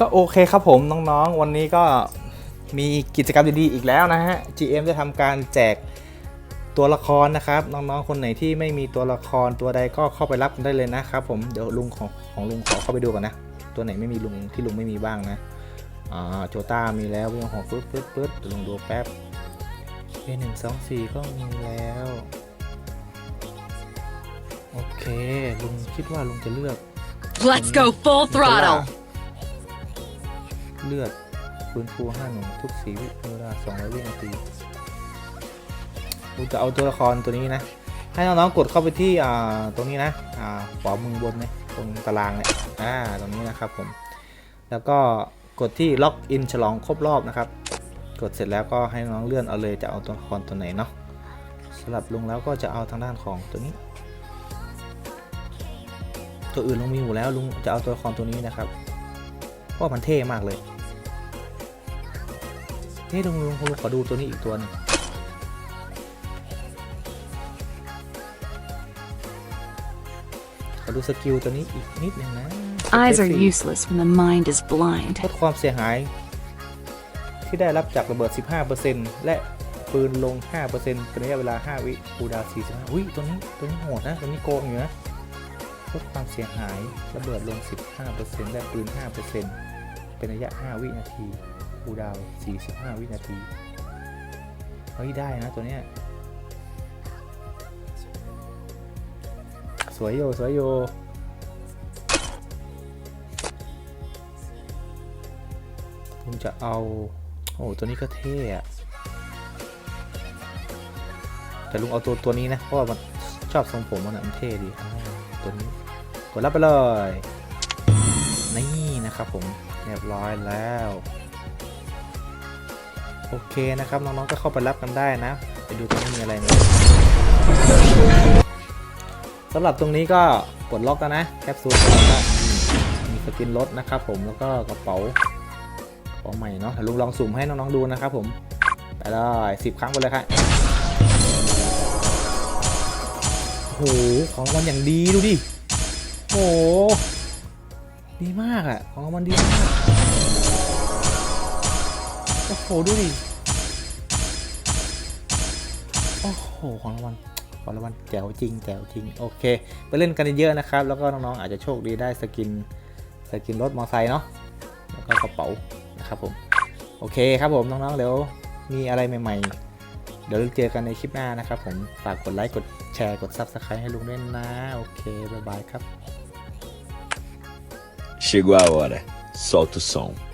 ก็โอเคครับผมน้องๆ วันนี้ก็มีกิจกรรมดีๆอีกแล้วนะฮะ GM ได้ทำการแจกตัวละครนะครับ น้องๆ คนไหนที่ไม่มีตัวละครตัวใดก็เข้าไปรับกันได้เลยนะครับผมเดี๋ยวลุงของของลุงขอเข้าไปดูก่อนนะ ตัวไหนไม่มีลุงที่ลุงไม่มีบ้างนะอ่าโจต้ามีแล้ววิ่งของปึ๊ดปึ๊ดปึ๊ดเดี๋ยวลุงดูแป๊บเอหนึ่งสองสี่ก็มีแล้วโอเคลุงคิดว่าลุงจะเลือก Let's go full throttle. เลือดฟื้นฟูห้าหนึ่งทุกสีวิเวลาสองร้อยวินาทีกูจะเอาตัวละครตัวนี้นะ ให้น้องๆกดเข้าไปที่อ่าตรงนี้นะอ่าขวามือบนเนี่ยตรงตารางเนี่ยอ่าตรงนี้นะครับผม แล้วก็กดที่ล็อกอินฉลองครบรอบนะครับ กดเสร็จแล้วก็ให้น้องเลื่อนเอาเลยจะเอาตัวละครตัวไหนเนาะสำหรับลุงแล้วก็จะเอาทางด้านของตัวนี้ ตัวอื่นลุงมีอยู่แล้วลุงจะเอาตัวละครตัวนี้นะครับเพราะมันเท่มากเลย นี่ลุงลุงลุงขอดูตัวนี้อีกตัวหนึงขอดูสกิลตัวนี้อีกนิดนึงนะ Eyes are สเปซสี่ useless when the mind is blind. ลดความเสียหาย ที่ได้รับจากระเบิด 15%และปืนลง 5%เป็นระยะเวลา 5 วิคูลดาวน์45อุ้ยตัวนี้ตัวนี้โหดนะ ตัวนี้โกงอยู่นะลดความเสียหายระเบิดลง 15%และปืน 5%เป็นระยะ 5 วินาที คูดาว 45 วินาที เฮ้ย ได้นะตัวเนี้ย สวยโย สวยโย ผมจะเอา โอ้ ตัวนี้ก็เท่อะแต่ลุงเอาตัวตัวนี้นะ เพราะว่ามันชอบทรงผมมันอะมันเท่ดีตัวนี้ กดรับไปเลย นี่นะครับผม เรียบร้อยแล้ว โอเคนะครับน้องๆก็เข้าไปรับกันได้นะ ไปดูตรงนี้มีอะไรไหมสำหรับตรงนี้ก็กดล็อกกันนะแคปซูลแล้วก็มีสกินรถนะครับผมแล้วก็กระเป๋าของใหม่เนาะเดี๋ยวลุงลองสุ่มให้น้องๆดูนะครับผมไปเลยสิบครั้งไปเลยครับโอ้โหของรางวัลอย่างดีดูดิโอ้โหดีมากอะของรางวัลดีมาก โอ้โห ดูดิ โอ้โห ของรางวัล ของรางวัลแจ๋วจริงแจ๋วจริง โอเค ไปเล่นกันเยอะนะครับ แล้วก็น้องๆอาจจะโชคดีได้สกิน สกินรถมอเตอร์ไซค์เนาะ แล้วก็กระเป๋านะครับผม โอเคครับผมน้องๆ เดี๋ยวมีอะไรใหม่ๆ เดี๋ยวเจอกันในคลิปหน้านะครับผม ฝากกดไลค์ กดแชร์ กด Subscribe ให้ลุงด้วยนะ โอเค บ๊ายบายครับ Chegou a hora. Solta o som.